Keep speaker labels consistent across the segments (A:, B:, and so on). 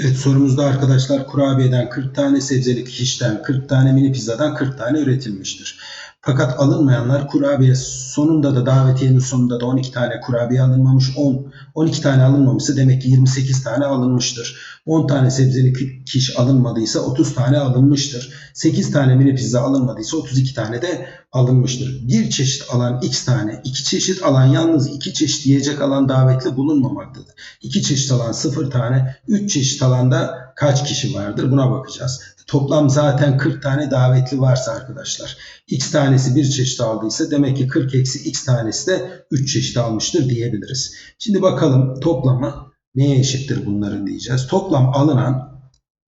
A: Evet sorumuzda arkadaşlar kurabiyeden 40 tane sebzeli kişiden 40 tane mini pizzadan 40 tane üretilmiştir. Fakat alınmayanlar kurabiye sonunda da davetiyenin sonunda da 12 tane kurabiye alınmamış 10 12 tane alınmamışsa demek ki 28 tane alınmıştır. 10 tane sebzeli ki- kiş alınmadıysa 30 tane alınmıştır. 8 tane mini pizza alınmadıysa 32 tane de alınmıştır. Bir çeşit alan x tane, iki çeşit alan yalnız iki çeşit yiyecek alan davetli bulunmamaktadır. İki çeşit alan 0 tane, 3 çeşit alanda kaç kişi vardır buna bakacağız. Toplam zaten 40 tane davetli varsa arkadaşlar. X tanesi bir çeşit aldıysa demek ki 40 eksi x tanesi de 3 çeşit almıştır diyebiliriz. Şimdi bakalım toplama neye eşittir bunların diyeceğiz. Toplam alınan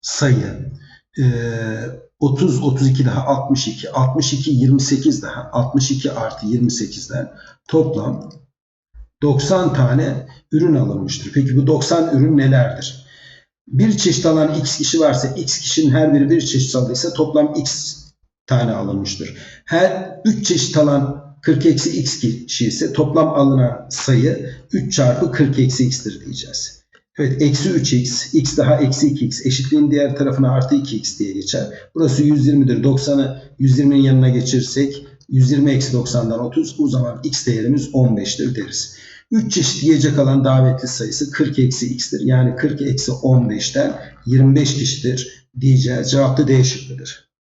A: sayı e, 30, 32 daha 62, 62, 28 daha 62 artı 28'den toplam 90 tane ürün alınmıştır. Peki bu 90 ürün nelerdir? Bir çeşit alan x kişi varsa x kişinin her biri bir çeşit aldıysa toplam x tane alınmıştır. Her 3 çeşit alan 40 eksi x kişi ise toplam alınan sayı 3 çarpı 40 eksi x'tir diyeceğiz. Evet eksi 3x, x daha eksi 2x eşitliğin diğer tarafına artı 2x diye geçer. Burası 120'dir. 90'ı 120'nin yanına geçirsek 120 eksi 90'dan 30 o zaman x değerimiz 15'tir deriz. 3 çeşit yiyecek alan davetli sayısı 40 eksi x'tir. Yani 40 eksi 15'ten 25 kişidir diyeceğiz. Cevap da D şıkkıdır.